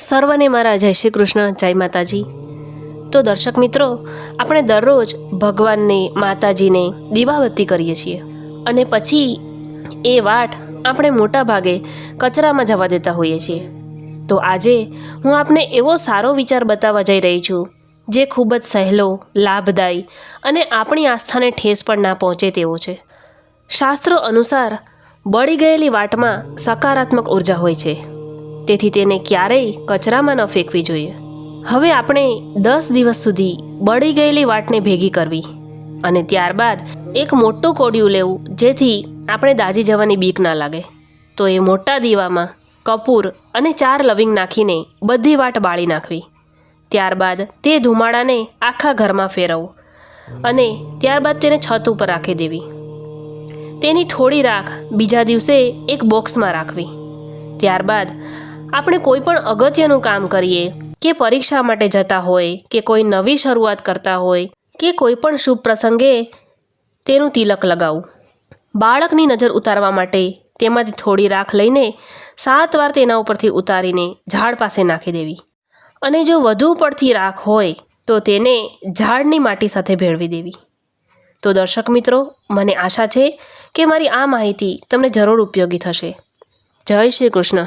સર્વને મારા જય શ્રી કૃષ્ણ, જય માતાજી. તો દર્શક મિત્રો, આપણે દરરોજ ભગવાનને, માતાજીને દીવાવતી કરીએ છીએ. અને પછી એ વાટ આપણે મોટા ભાગે કચરામાં જવા દેતા હોઈએ છીએ. તો આજે હું આપને એવો સારો વિચાર બતાવવા જઈ રહી છું, જે ખૂબ જ સહેલો, લાભદાયી અને આપણી આસ્થાને ઠેસ પણ ના પહોંચે તેવો છે. શાસ્ત્રો અનુસાર બળી ગયેલી વાટમાં સકારાત્મક ઊર્જા હોય છે. તેથી તેને ક્યારેય કચરામાં ન ફેંકવી જોઈએ. હવે આપણે દસ દિવસ સુધી બળી ગયેલી વાટને ભેગી કરવી અને ત્યારબાદ એક મોટું કોડિયું લેવું, જેથી આપણે દાજી જવાની બીક ના લાગે. તો એ મોટા દીવામાં કપૂર અને ચાર લવિંગ નાખીને બધી વાટ બાળી નાખવી. ત્યારબાદ તે ધુમાડાને આખા ઘરમાં ફેરવવું અને ત્યારબાદ તેને છત ઉપર રાખી દેવી. તેની થોડી રાખ બીજા દિવસે એક બોક્સમાં રાખવી. ત્યારબાદ આપણે કોઈ પણ અગત્યનું કામ કરીએ, કે પરીક્ષા માટે જતા હોય, કે કોઈ નવી શરૂઆત કરતા હોય, કે કોઈ પણ શુભ પ્રસંગે તેનું તિલક લગાવવું બાળકની નજર ઉતારવા માટે તેમાંથી થોડી રાખ લઈને સાત વાર તેના ઉપરથી ઉતારીને ઝાડ પાસે નાખી દેવી. અને જો વધુ પડતી રાખ હોય, તો તેને ઝાડની માટી સાથે ભેળવી દેવી. તો દર્શક મિત્રો, મને આશા છે કે મારી આ માહિતી તમને જરૂર ઉપયોગી થશે. જય શ્રી કૃષ્ણ.